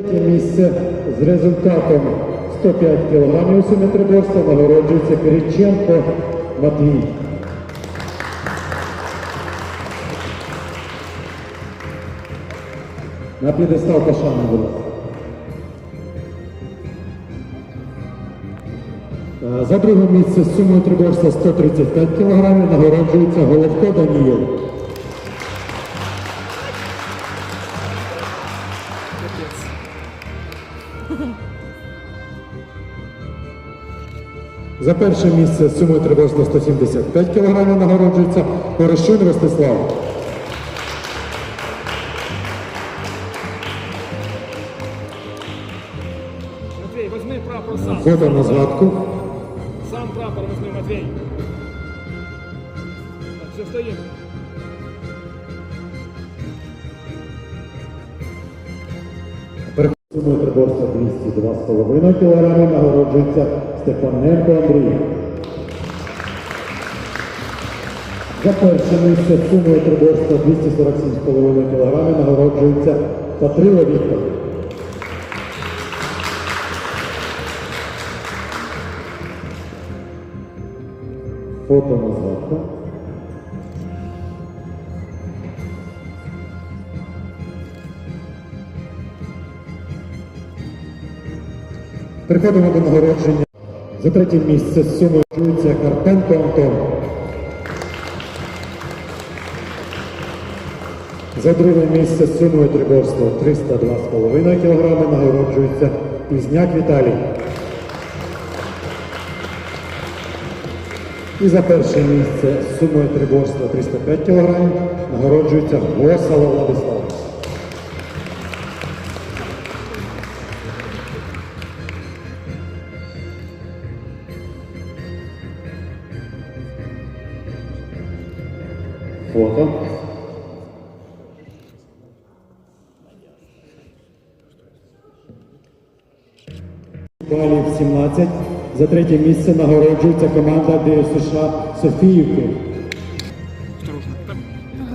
Третє місце з результатом 105 кг у сумітриборства нагороджується Кириченко Матвій. На п'єдестал будь ласка. Е, За друге місце з сумою триборства 135 кг нагороджується Головко Даніїл. За перше місце з сумою триборства 175 кг нагороджується Порощун Ростислав. Фото на згадку. Сам прапор возьми, Матвей. Так, все, стоим. Сумою триборства 202,5 кг нагороджується Степаненко Андрій. За перше місце сумою триборства 247,5 кг нагороджується Патрило Віктор. Фото на згадку. Переходимо до нагородження. За третє місце з сумою нагороджується Карпенко Антон. За друге місце з сумою триборства 302,5 кг нагороджується Пізняк Віталій. І за перше місце з сумою триборства 305 кг нагороджується Госало Владислав. Фото. Балів 17. За третє місце нагороджується команда ДЮСШ Софіївки.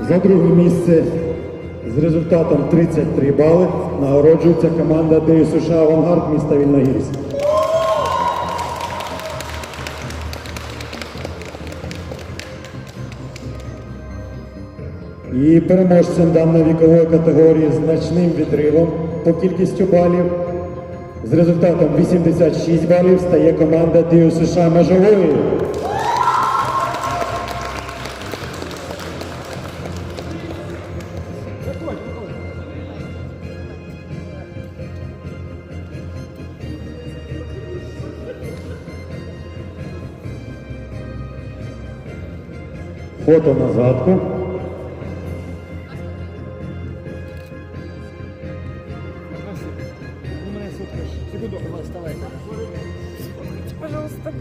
За друге місце з результатом 33 бали нагороджується команда ДЮСШ Авангард міста Вільногірськ. І переможцем даної вікової категорії значним відривом по кількістю балів з результатом 86 балів стає команда Дію США Межової. Фото на згадку. Давай, вставай. Пожалуйста.